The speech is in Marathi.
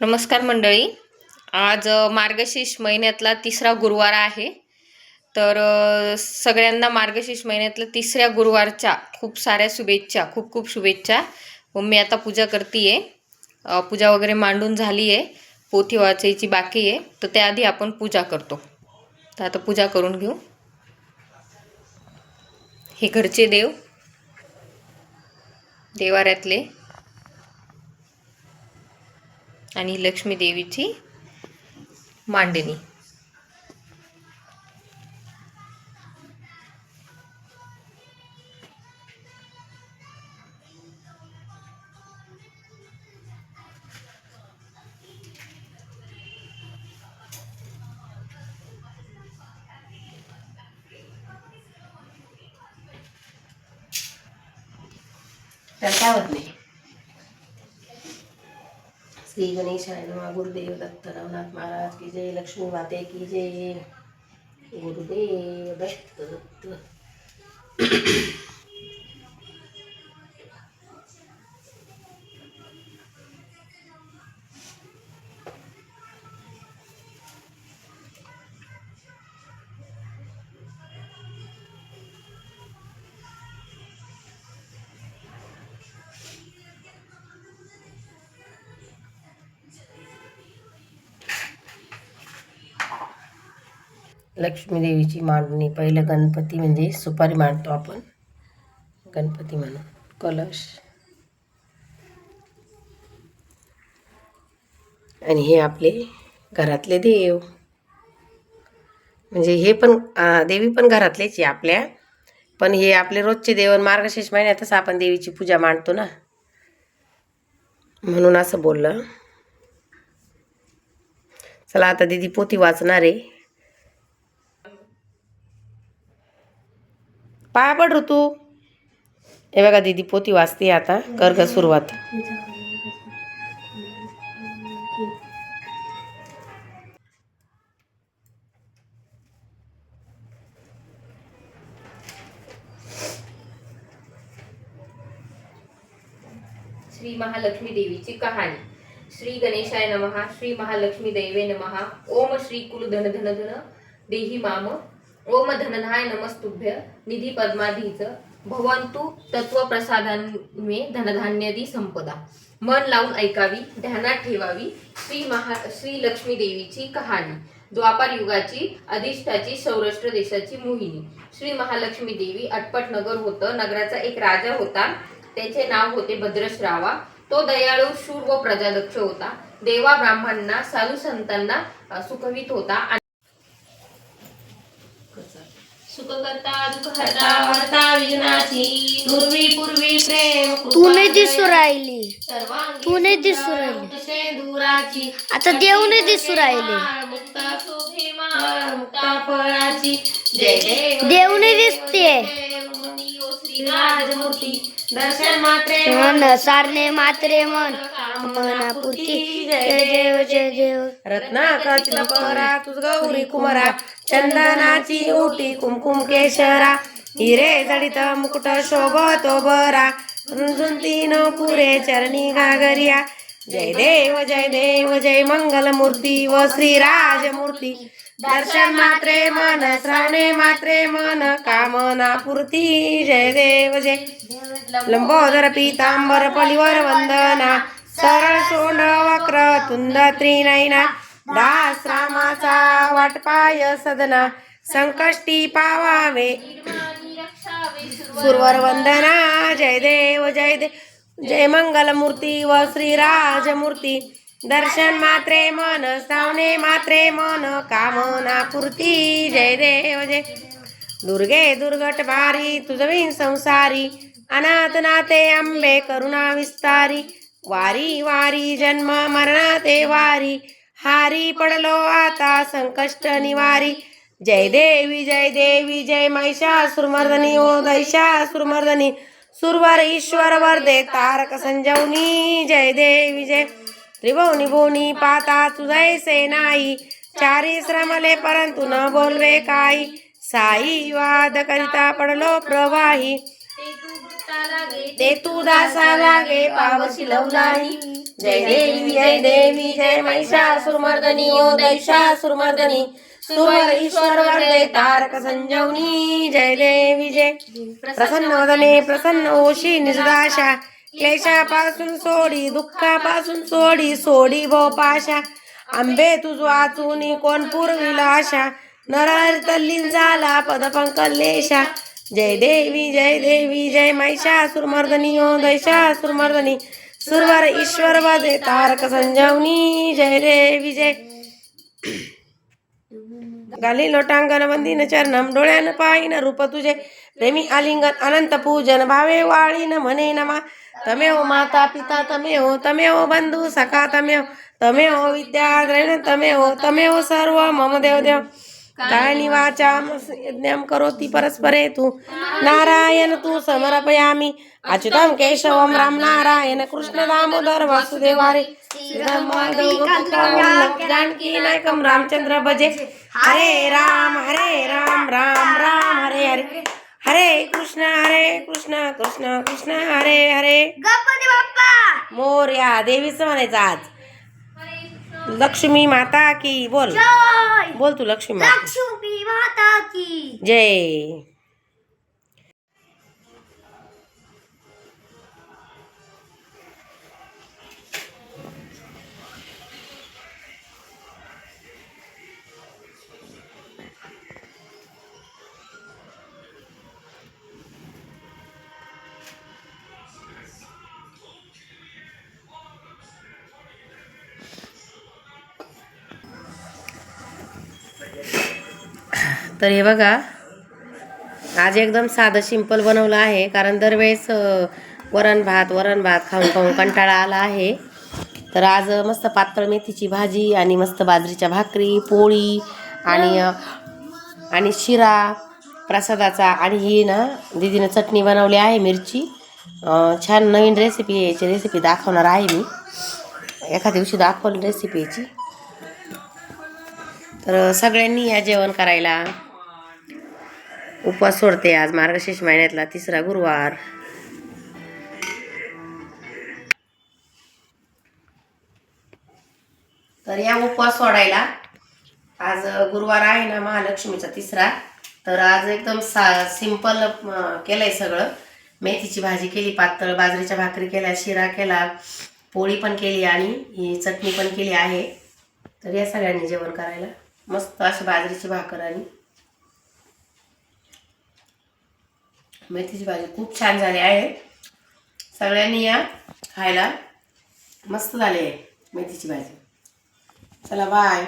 नमस्कार मंडळी. आज मार्गशीर्ष महिन्यातला तिसरा गुरुवार आहे. तर सगळ्यांना मार्गशीर्ष महिन्यातल्या तिसऱ्या गुरुवारच्या खूप साऱ्या शुभेच्छा खूप खूप शुभेच्छा. मी आता पूजा करते आहे पूजा वगैरे मांडून झाली आहे पोथी वाचायची बाकी आहे. तर त्याआधी आपण पूजा करतो. तर आता पूजा करून घेऊ. हे घरचे देव. देवाऱ्यातले. आणि लक्ष्मी देवीची मांडणी. तर काय होत नाही? श्री गणेशाय नमः. गुरुदेव दत्त रघुनाथ महाराज की जय. लक्ष्मी माते की जय. गुरुदेव दत्त दत्त. लक्ष्मी देवीची मांडणी. पहिलं गणपती म्हणजे सुपारी मांडतो आपण. गणपती म्हणून कलश. आणि हे आपले घरातले देव. म्हणजे हे पण देवी पण घरातलेच आहे आपल्या. पण हे आपले रोजचे देवन मार्गशीर्ष महिन्यातच आपण देवीची पूजा मांडतो ना. म्हणून असं बोललं. चला आता दीदी पोती वाचणार आहे. पाया पड ऋतू. हे बघा दीदी पोती वाचते आता. कर ग सुरुवात. श्री महालक्ष्मी देवीची कहाणी. श्री गणेशाय नमहा श्री महालक्ष्मी दैवे नमहा ओम श्री कुल धन धन धन देही माम. ओम धनधाय नमस्तुभ्य निधी पद्माधीच भवंतु तत्व प्रसादान्मे धनधान्यदी संपदा। मन लावून ऐकावी ध्यानात ठेवावी श्री महा श्री लक्ष्मी देवीची कहाणी द्वापार युगाची अधिष्ठाची सौराष्ट्र देशाची मोहिनी। श्री महालक्ष्मी देवी अटपट नगर होतं नगराचा एक राजा होता त्याचे नाव होते भद्रश्रावा। तो दयाळू शूर व प्रजादक्ष होता। देवा ब्राह्मणांना साधू संतांना सुखवित होता पूर्वी पूर्वी प्रेम कृपा तू नाही दिसू राहिली. सर्वांगी तू नाही दिसू राहिली. आता देव नाही दिसू राहिले. मुक्ता सुभीमा मुक्ता फळाची जय देव देव नाही दिसते दर्शन मात्रे मन सारणे मात्रे मन. मनापुरती. जय देव जय देव रत्नाकाची परा तुझ गौरी कुमारा. चंदनाची ओटी कुमकुम केशरा. हिरे जडित मुकुट शोभतो बरा रुंजुंतीन पुरे चरणी घागरिया. जय देव जय देव जय मंगल मूर्ती व श्रीराजमूर्ती. दर्शन मात्रे मन श्रावणे मात्रे मन कामना पूर्ती जय देव जय. लंबोदर पीतांबर पलिवर वंदना सरळ सोंड वक्र तुंद त्रिनयना दास रामाचा वाटपाय सदना संकष्टी पावावे. सुरवर वंदना जय देव जय देव जय मंगल मूर्ती व श्रीराजमूर्ती दर्शन मात्रे मन सावने मात्रे मन कामना पूर्ती जय देव जय. दुर्गे दुर्गट भारी तुझवीन संसारी अनाथ नाते अंबे करुणा विस्तारी वारी वारी जन्म मरणाते वारी हारी पडलो आता संकष्ट निवारी. जय देवी जय देवी जय महिषासुरमर्दनी ओ दैशासुरमर्दनी सुरवर ईश्वर वर्दे तारक संजवनी जय देवी जय. त्रिभुवनी भुवनी पाता तुझैसे नाही. चारी श्रमले परंतु न बोलवे काही. साई वाद करिता पडलो प्रवाही. ते तू दासा लागे पावशी लवलाही जय देवी जय देवी जय महिषासुरमर्दनी ओ दैशासुरमर्दनी सुरवर ईश्वर वरदे तारक संजवनी जय देवी जय. प्रसन्न वदने प्रसन्न ओशी निजदाशा. क्लेशापासून सोडी दुःखापासून सोडी सोडी भोपाशा आंबे तुझ वाचून कोण पुरविला आशा. तल्लीन झाला पदपंकलेशा जय देवी जय देवी जय सुरमर्दनी ओ दैशासुरमर्दनी सुरवर ईश्वर वदे तारक संजवनी. जय देवी जय. गाली लोटांगण वंदीन चरणम डोळ्यानं पाहिन रूप तुझे. प्रेमी आलिंगन अनंत पूजन भावे वाळीन म्हणे नमा। तमेव माता पिता तमेव तमेव बंधू सखा तमेव तमेव विद्या द्रैण तमेव तमेव सर्व। मम देव देव कायनि वाचा यज्ञं करोति परस्परे तु। नारायण तु समर्पयामि। अच्युतं केशवं राम नारायण कृष्ण दामोदर वासुदेवारे श्रीराम जानकी नायकं रामचंद्र भजे। हरे राम हरे राम राम राम हरे हरे। हरे कृष्ण हरे कृष्ण कृष्ण कृष्ण हरे हरे. गणपती बाप्पा! मोर्या देवीचं म्हणायचं आज. लक्ष्मी माता की बोल. जय! बोल तू लक्ष्मी माता. लक्ष्मी माता की. जय. तर हे बघा आज एकदम साधं सिंपल बनवलं आहे. कारण दरवेळेस वरण भात वरण भात खाऊन खाऊन कंटाळा आला आहे. तर आज मस्त पातळ मेथीची भाजी आणि मस्त बाजरीच्या भाकरी पोळी आणि आणि शिरा प्रसादाचा. आणि ही ना दीदीनं चटणी बनवली आहे मिरची. छान नवीन रेसिपी याची रेसिपी दाखवणार आहे मी. एखाद्या दिवशी दाखवली रेसिपी याची. तर सगळ्यांनी या जेवण करायला उपवास सोडते. आज मार्गशीर्ष महिन्यातला तिसरा गुरुवार. तर या उपवास सोडायला आज गुरुवार आहे ना महालक्ष्मीचा तिसरा. तर आज एकदम सा सिंपल केलंय सगळं. मेथीची भाजी केली पातळ बाजरीच्या भाकरी केल्या शिरा केला पोळी पण केली आणि ही चटणी पण केली आहे. तर या सगळ्यांनी जेवण करायला. मस्त अशी बाजरीची भाकर आणि मेथीची भाजी खूप छान झाली आहे. सगळ्यांनी या खायला. मस्त झाली आहे मेथीची भाजी. चला बाय